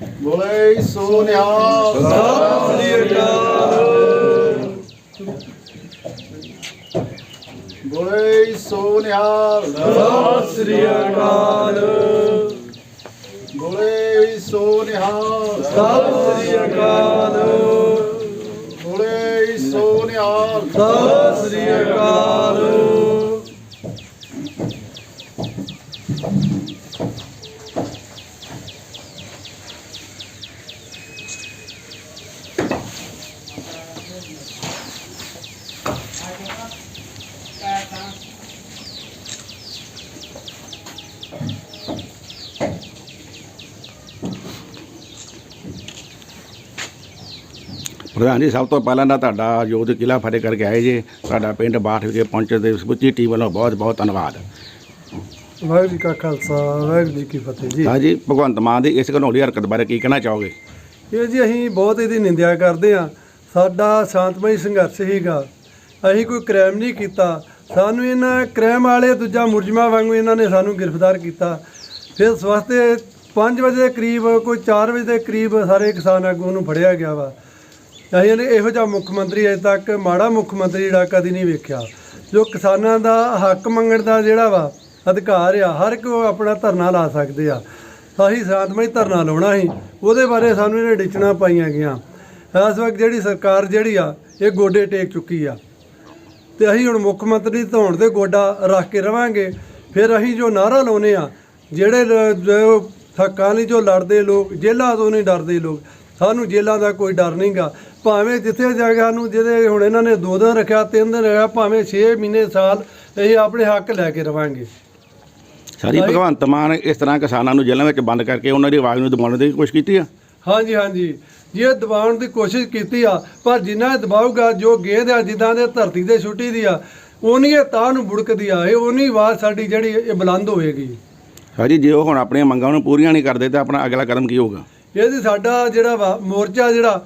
ਬੋਲੇ ਸੋ ਨਿਹਾਲ ਸਤਿ ਸ੍ਰੀ ਅਕਾਲ ਬੋਲੇ ਸੋ ਨਿਹਾਲ ਸਤਿ ਸ੍ਰੀ ਅਕਾਲ ਬੋਲੇ ਸੋ ਨਿਹਾਲ ਸਤਿ ਸ੍ਰੀ ਅਕਾਲ ਬੋਲੇ ਸੋ ਨਿਹਾਲ ਸਤਿ ਸ੍ਰੀ ਅਕਾਲ ਪ੍ਰਧਾਨ ਜੀ ਸਭ ਤੋਂ ਪਹਿਲਾਂ ਤਾਂ ਤੁਹਾਡਾ ਯੋਧ ਕਿਲਾ ਫਤਿਹ ਕਰਕੇ ਆਏ ਜੇ ਸਾਡਾ ਪਿੰਡ ਬਾਠ ਵਿਖੇ ਪਹੁੰਚੇ ਦੇ ਸਮੁੱਚੀ ਟੀਮ ਵੱਲੋਂ ਬਹੁਤ ਬਹੁਤ ਧੰਨਵਾਦ। ਵਾਹਿਗੁਰੂ ਜੀ ਕਾ ਖਾਲਸਾ ਵਾਹਿਗੁਰੂ ਜੀ ਕੀ ਫਤਿਹ ਜੀ। ਹਾਂਜੀ ਭਗਵੰਤ ਮਾਨ ਦੀ ਇਸ ਘਨੌਲੀ ਹਰਕਤ ਬਾਰੇ ਕੀ ਕਹਿਣਾ ਚਾਹੋਗੇ? ਇਹ ਜੀ ਅਸੀਂ ਬਹੁਤ ਇਹਦੀ ਨਿੰਦਿਆ ਕਰਦੇ ਆ ਸਾਡਾ ਸ਼ਾਂਤਮਈ ਸੰਘਰਸ਼ ਹੀਗਾ ਅਸੀਂ ਕੋਈ ਕ੍ਰਾਈਮ ਨਹੀਂ ਕੀਤਾ। ਸਾਨੂੰ ਇਹਨਾਂ ਕ੍ਰਾਈਮ ਵਾਲੇ ਦੂਜਾ ਮੁਰਜਮਾ ਵਾਂਗੂ ਇਹਨਾਂ ਨੇ ਸਾਨੂੰ ਗ੍ਰਿਫਤਾਰ ਕੀਤਾ। ਫਿਰ ਸਵਸਤੇ 5 ਵਜੇ ਦੇ ਕਰੀਬ ਕੋਈ 4 ਵਜੇ ਦੇ ਕਰੀਬ ਸਾਰੇ ਕਿਸਾਨ ਆਗੂ ਨੂੰ ਫੜਿਆ ਗਿਆ ਵਾ। ਅਸੀਂ ਨੇ ਇਹੋ ਜਿਹਾ ਮੁੱਖ ਮੰਤਰੀ ਅਜੇ ਤੱਕ, ਮਾੜਾ ਮੁੱਖ ਮੰਤਰੀ ਜਿਹੜਾ ਕਦੀ ਨਹੀਂ ਵੇਖਿਆ। ਜੋ ਕਿਸਾਨਾਂ ਦਾ ਹੱਕ ਮੰਗਣ ਦਾ ਜਿਹੜਾ ਵਾ, ਅਧਿਕਾਰ ਆ, ਹਰ ਕੋਈ ਆਪਣਾ ਧਰਨਾ ਲਾ ਸਕਦੇ ਆ। ਅਸੀਂ ਸ਼ਾਂਤਮਈ ਧਰਨਾ ਲਾਉਣਾ ਸੀ, ਉਹਦੇ ਬਾਰੇ ਸਾਨੂੰ ਇਹਨੇ ਡਿਚਣਾ ਪਾਈਆਂ ਗਈਆਂ। ਇਸ ਵਕਤ ਜਿਹੜੀ ਸਰਕਾਰ ਜਿਹੜੀ ਆ, ਇਹ ਗੋਡੇ ਟੇਕ ਚੁੱਕੀ ਆ। ਤੇ ਅਸੀਂ ਹੁਣ ਮੁੱਖ ਮੰਤਰੀ ਧੌਣ ਦੇ ਗੋਡਾ ਰੱਖ ਕੇ ਰਵਾਂਗੇ। ਫਿਰ ਅਸੀਂ ਜੋ ਨਾਰਾ ਲਾਉਨੇ ਆ, ਜਿਹੜੇ ਹੱਕਾਂ ਲਈ ਜੋ ਲੜਦੇ ਲੋਕ, ਜੇਲ੍ਹਾਂ ਤੋਂ ਨਹੀਂ ਡਰਦੇ ਲੋਕ, ਸਾਨੂੰ ਜੇਲ੍ਹਾਂ ਦਾ ਕੋਈ ਡਰ ਨਹੀਂਗਾ ਭਾਵੇਂ ਜਿੱਥੇ ਜਾ ਕੇ ਸਾਨੂੰ ਜਿਹਦੇ ਹੁਣ ਇਹਨਾਂ ਨੇ ਦੋ ਦਿਨ ਰੱਖਿਆ ਤਿੰਨ ਦਿਨ ਰੱਖਿਆ ਭਾਵੇਂ 6 ਮਹੀਨੇ ਸਾਲ ਅਸੀਂ ਆਪਣੇ ਹੱਕ ਲੈ ਕੇ ਰਵਾਂਗੇ। ਸਾਰੀ ਭਗਵੰਤ ਮਾਨ ਇਸ ਤਰ੍ਹਾਂ ਕਿਸਾਨਾਂ ਨੂੰ ਜੇਲ੍ਹਾਂ ਵਿੱਚ ਬੰਦ ਕਰਕੇ ਉਹਨਾਂ ਦੀ ਆਵਾਜ਼ ਨੂੰ ਦਬਾਉਣ ਦੀ ਕੋਸ਼ਿਸ਼ ਕੀਤੀ ਆ? ਹਾਂਜੀ ਹਾਂਜੀ। ਜੀ ਇਹ ਦਬਾਉਣ ਦੀ ਕੋਸ਼ਿਸ਼ ਕੀਤੀ ਆ ਪਰ ਜਿੰਨਾ ਇਹ ਦਬਾਊਗਾ ਜੋ ਗੇਂਦ ਆ ਜਿੱਦਾਂ ਦੇ ਧਰਤੀ ਤੇ ਛੁੱਟੀ ਦੀ ਆ ਉਨੀ ਇਹ ਤਾਂ ਨੂੰ ਬੁੜਕਦੀ ਆ ਇਹ ਉਨੀ ਆਵਾਜ਼ ਸਾਡੀ ਜਿਹੜੀ ਇਹ ਬੁਲੰਦ ਹੋਏਗੀ। ਹਾਂਜੀ ਜੇ ਉਹ ਹੁਣ ਆਪਣੀਆਂ ਮੰਗਾਂ ਨੂੰ ਪੂਰੀਆਂ ਨਹੀਂ ਕਰਦੇ ਤਾਂ ਆਪਣਾ ਅਗਲਾ ਕਦਮ ਕੀ ਹੋਊਗਾ? ਇਹਦੀ ਸਾਡਾ ਜਿਹੜਾ ਵਾ ਮੋਰਚਾ ਜਿਹੜਾ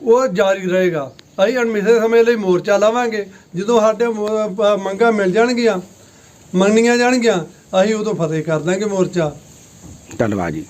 ਉਹ ਜਾਰੀ ਰਹੇਗਾ। ਅਸੀਂ ਅਣਮਿੱਥੇ ਸਮੇਂ ਲਈ ਮੋਰਚਾ ਲਾਵਾਂਗੇ। ਜਦੋਂ ਸਾਡੇ ਮੰਗਾਂ ਮਿਲ ਜਾਣਗੀਆਂ ਮੰਨੀਆਂ ਜਾਣਗੀਆਂ, ਅਸੀਂ ਉਦੋਂ ਫਤਿਹ ਕਰ ਦਾਂਗੇ ਮੋਰਚਾ। ਧੰਨਵਾਦ ਜੀ।